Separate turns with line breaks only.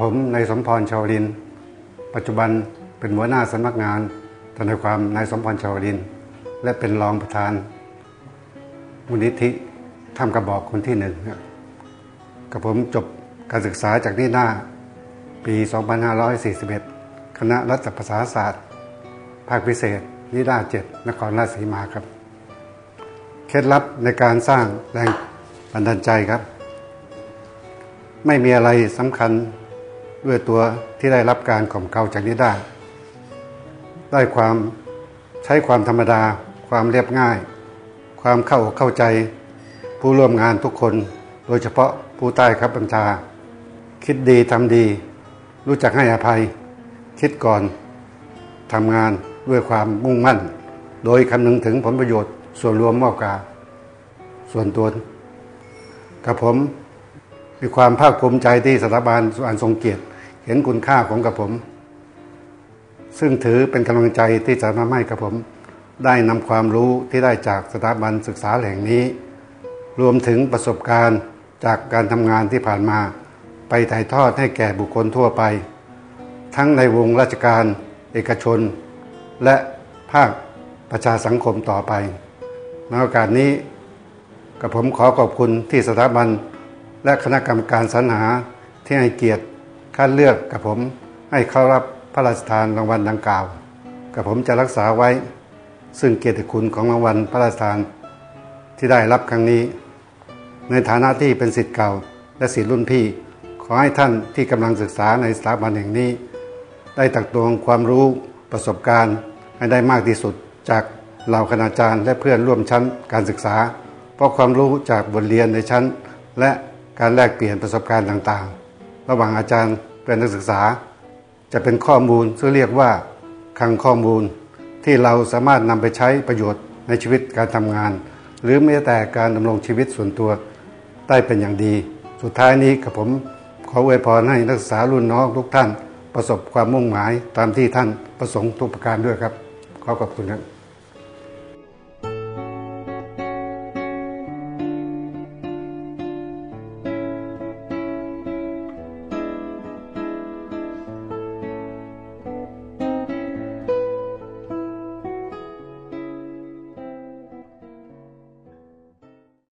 ผมนายสมพรชาวริน ปัจจุบันเป็นหัวหน้าสำนักงานทนายความนายสมพรชาวริน และเป็นรองประธานมูลนิธิทำกระบอกคนที่หนึ่งกับผมจบการศึกษาจากนี่หน้าปี 2541 คณะรัฐประศาศาสตร์ ภาคพิเศษนิด้าเจ็ดนครราชสีมาครับ เคล็ดลับในการสร้างแรงบันดาลใจครับ ไม่มีอะไรสำคัญ ด้วยตัวที่ได้รับการข่มเกลาจากนิด้ ได้ความใช้ความธรรมดา ความเรียบง่าย ความเข้าเข้าใจ ผู้ร่วมงานทุกคน โดยเฉพาะผู้ใต้ครับบัญชา คิดดีทำดี รู้จักให้อภัย คิดก่อนทำงานด้วยความมุ่งมั่น โดยคำนึงถึงผลประโยชน์ส่วนรวมมากกว่าส่วนตัวกับผม มีความภาคภูมิใจที่สถาบันสุอันทรงเกียรติ เห็นคุณค่าของกับผม ซึ่งถือเป็นกำลังใจที่จะทำให้กับผม ได้นำความรู้ที่ได้จากสถาบันศึกษาแห่งนี้ รวมถึงประสบการณ์จากการทำงานที่ผ่านมา ไปถ่ายทอดให้แก่บุคคลทั่วไป ทั้งในวงราชการ เอกชน และภาคประชาสังคมต่อไปในโอกาสนี้กับผมขอขอบคุณที่สถาบัน และคณะกรรมการสรรหาที่ให้เกียรติคัดเลือกกับผมให้เข้ารับพระราชทานรางวัลดังกล่าว กับผมจะรักษาไว้ ซึ่งเกียรติคุณของรางวัลพระราชทานที่ได้รับครั้งนี้ ในฐานะที่เป็นสิทธิ์เก่าและสิทธิ์รุ่นพี่ ขอให้ท่านที่กำลังศึกษาในสถาบันแห่งนี้ ได้ตักตวงความรู้ประสบการณ์ ให้ได้มากที่สุดจากเหล่าคณาจารย์และเพื่อนร่วมชั้นการศึกษา เพราะความรู้จากบทเรียนในชั้น และ การแลกเปลี่ยนประสบการณ์ต่างๆ ระหว่างอาจารย์เป็นนักศึกษา จะเป็นข้อมูลซึ่งเรียกว่าคลังข้อมูลที่เราสามารถนำไปใช้ประโยชน์ในชีวิตการทำงาน หรือแม้แต่การดำรงชีวิตส่วนตัวได้เป็นอย่างดี สุดท้ายนี้กับผมขออวยพรให้นักศึกษารุ่นน้องทุกท่าน ประสบความมุ่งหมายตามที่ท่านประสงค์ทุกประการด้วยครับ ขอขอบคุณครับ